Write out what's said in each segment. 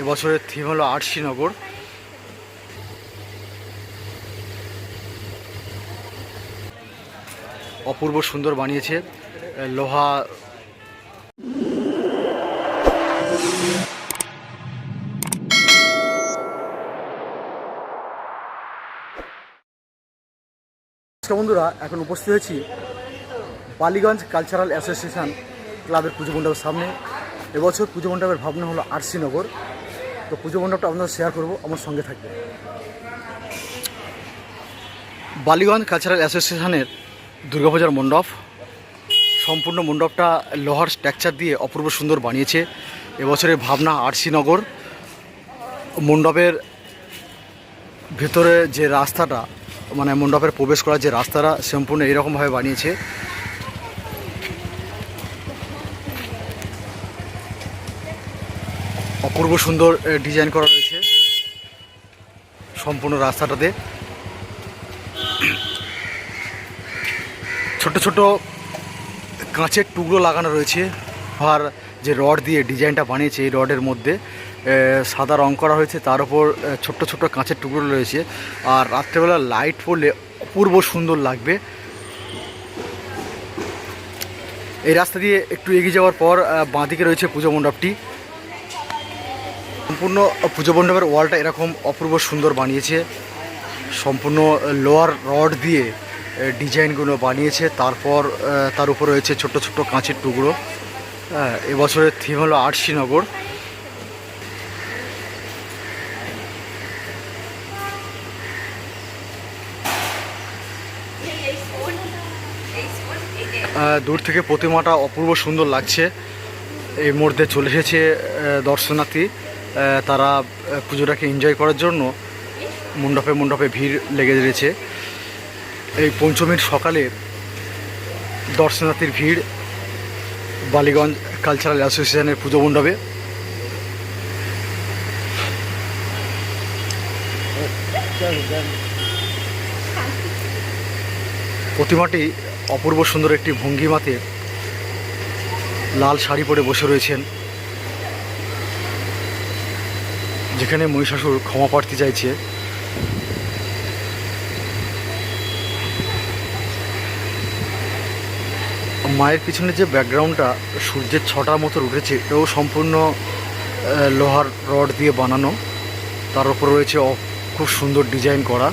এবছরের থিম হলো আরশিনগর অপূর্ব সুন্দর বানিয়েছে লোহা। বন্ধুরা, এখন উপস্থিত হয়েছি বালিগঞ্জ কালচারাল অ্যাসোসিয়েশন ক্লাবের পুজো মণ্ডপের সামনে। এবছর পুজো মণ্ডপের ভাবনা হলো আরসিনগর তো পুজো মণ্ডপটা আপনাদের শেয়ার করব, আমার সঙ্গে থাকবে বালিগঞ্জ কালচারাল অ্যাসোসিয়েশনের দুর্গাপূজার মণ্ডপ, সম্পূর্ণ মণ্ডপটা লোহার স্ট্রাকচার দিয়ে অপূর্ব সুন্দর বানিয়েছে। এবছরের ভাবনা আরসিনগর মণ্ডপের ভেতরে যে রাস্তাটা মানে মণ্ডপের প্রবেশ করার যে রাস্তাটা, সম্পূর্ণ এরকমভাবে বানিয়েছে। অপূর্ব সুন্দর ডিজাইন করা রয়েছে। সম্পূর্ণ রাস্তাটাতে। ছোট ছোট কাঁচের টুকরো লাগানো রয়েছে। আর যে রড দিয়ে ডিজাইনটা বানিয়েছে, এই রডের মধ্যে সাদা রং করা হয়েছে। তার উপর ছোট্ট ছোট্ট কাঁচের টুকরো রয়েছে। আর রাত্রেবেলা লাইট পড়লে অপূর্ব সুন্দর লাগবে। এই রাস্তা দিয়ে একটু এগিয়ে যাওয়ার পর বাঁদিকে রয়েছে পুজো মণ্ডপটি। সম্পূর্ণ পুজো মণ্ডপের ওয়ালটা এরকম অপূর্ব সুন্দর বানিয়েছে। সম্পূর্ণ লোয়ার রড দিয়ে ডিজাইনগুলো বানিয়েছে। তারপর তার উপর রয়েছে ছোট ছোট কাঁচের টুকরো। এবছরের থিম হলো আরশিনগর দূর থেকে প্রতিমাটা অপূর্ব সুন্দর লাগছে। এর মধ্যে চলে এসেছে দর্শনার্থী। তারা পুজোটাকে এনজয় করার জন্য মণ্ডপে মণ্ডপে ভিড় লেগে রয়েছে। এই পঞ্চমীর সকালে দর্শনার্থীর ভিড় বালিগঞ্জ কালচারাল অ্যাসোসিয়েশনের পুজো মণ্ডপে প্রতিমাটি অপূর্ব সুন্দর একটি ভঙ্গিমাতে লাল শাড়ি পরে বসে রয়েছেন। যেখানে মহিষাসুর ক্ষমা প্রার্থী চাইছে। মায়ের পিছনে যে ব্যাকগ্রাউন্ডটা সূর্যের ছটার মতো উঠেছে এটাও সম্পূর্ণ লোহার রড দিয়ে বানানো। তার উপর রয়েছে খুব সুন্দর ডিজাইন করা।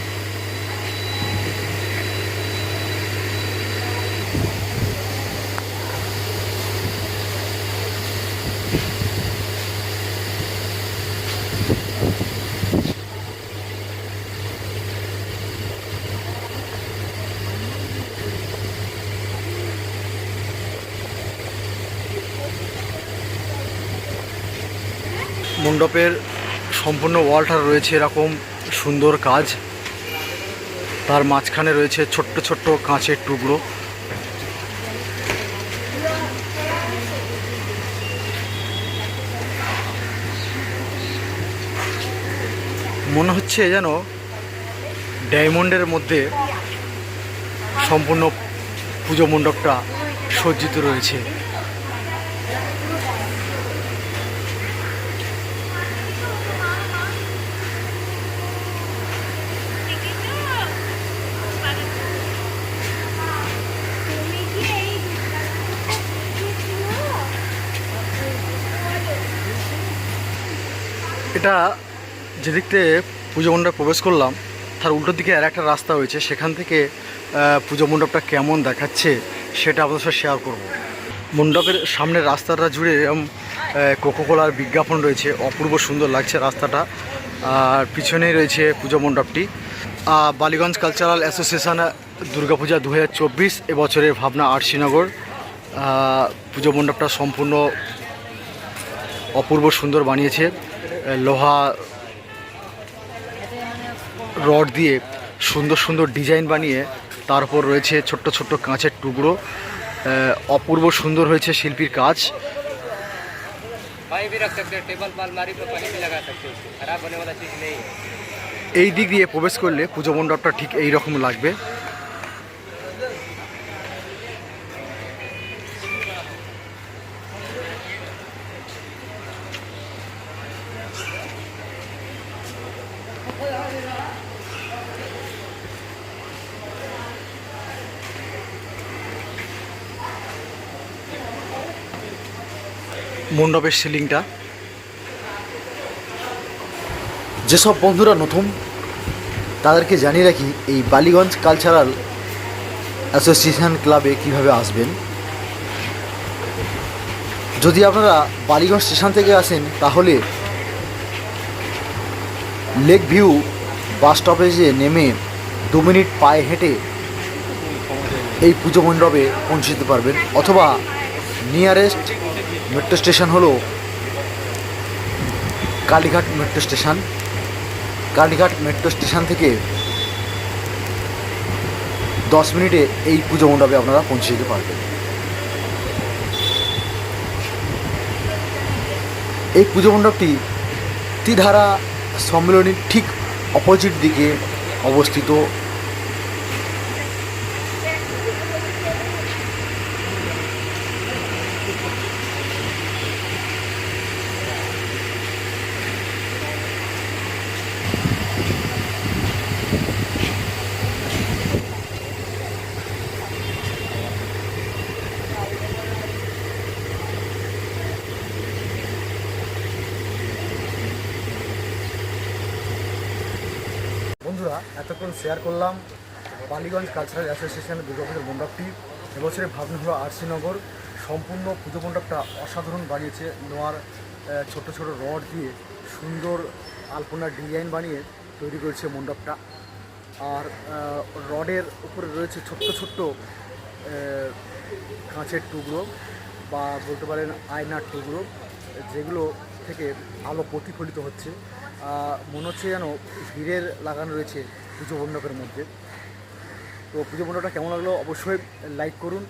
মণ্ডপের সম্পূর্ণ ওয়ালটা রয়েছে এরকম সুন্দর কাজ। তার মাঝখানে রয়েছে ছোট্ট ছোট্ট কাঁচের টুকরো। মনে হচ্ছে যেন ডায়মন্ডের মধ্যে সম্পূর্ণ পুজো মণ্ডপটা সজ্জিত রয়েছে। এটা যেদিক থেকে পুজো মণ্ডপে প্রবেশ করলাম, তার উল্টো দিকে আর একটা রাস্তা রয়েছে, সেখান থেকে পুজো মণ্ডপটা কেমন দেখাচ্ছে সেটা আপনাদের সাথে শেয়ার করব। মণ্ডপের সামনের রাস্তাটা জুড়ে এরকম কোকোকোলার বিজ্ঞাপন রয়েছে, অপূর্ব সুন্দর লাগছে রাস্তাটা। আর পিছনেই রয়েছে পুজো মণ্ডপটি। বালিগঞ্জ কালচারাল অ্যাসোসিয়েশন দুর্গাপূজা দু হাজার চব্বিশ, এবছরের ভাবনা আরশিনগর। পুজো মণ্ডপটা সম্পূর্ণ অপূর্ব সুন্দর বানিয়েছে। লোহা রড দিয়ে সুন্দর সুন্দর ডিজাইন বানিয়ে তারপর রয়েছে ছোট্ট ছোট্ট কাঁচের টুকরো অপূর্ব সুন্দর হয়েছে শিল্পীর কাজ। এই দিক দিয়ে প্রবেশ করলে পুজো মণ্ডপটা ঠিক এই রকম লাগবে। মণ্ডপের সিলিংটা। যেসব বন্ধুরা নতুন, তাদেরকে জানিয়ে রাখি, এই বালিগঞ্জ কালচারাল অ্যাসোসিয়েশন ক্লাবে কীভাবে আসবেন। যদি আপনারা বালিগঞ্জ স্টেশন থেকে আসেন, তাহলে লেক ভিউ বাস স্টপেজে নেমে দু মিনিট পায়ে হেঁটে এই পুজো মণ্ডপে পৌঁছে যেতে পারবেন। অথবা নিয়ারেস্ট মেট্রো স্টেশন হলো Kalighat metro station Kalighat metro station থেকে দশ মিনিটে এই পুজো মণ্ডপে আপনারা পৌঁছে যেতে পারবেন। এই পুজো মণ্ডপটি ত্রিধারা সম্মেলনীর ঠিক অপোজিট দিকে অবস্থিত বন্ধুরা এতক্ষণ শেয়ার করলাম বালিগঞ্জ কালচারাল অ্যাসোসিয়েশনের দুর্গাপুজোর মণ্ডপটি। এবছরে ভাবনা হলো আরসিনগর সম্পূর্ণ পুজো মণ্ডপটা অসাধারণ বানিয়েছে। নোয়ার ছোট ছোট রড দিয়ে সুন্দর আলপনার ডিজাইন বানিয়ে তৈরি করেছে মণ্ডপটা। আর রডের উপরে রয়েছে ছোট্ট ছোট্ট কাঁচের টুকরো বা বলতে পারেন আয়নার টুকরো, যেগুলো থেকে আলো প্রতিফলিত হচ্ছে। মনে হচ্ছে যেন ভিড়ের লাগানো রয়েছে। পুজো মণ্ডপের মধ্যে। তো পুজো মণ্ডপটা কেমন লাগল অবশ্যই লাইক করুন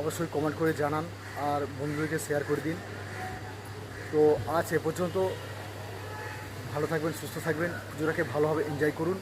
অবশ্যই কমেন্ট করে জানান আর বন্ধুদেরকে শেয়ার করে দিন। তো আজ এ পর্যন্ত ভালো থাকবেন, সুস্থ থাকবেন, পুজোটাকে ভালোভাবে এনজয় করুন।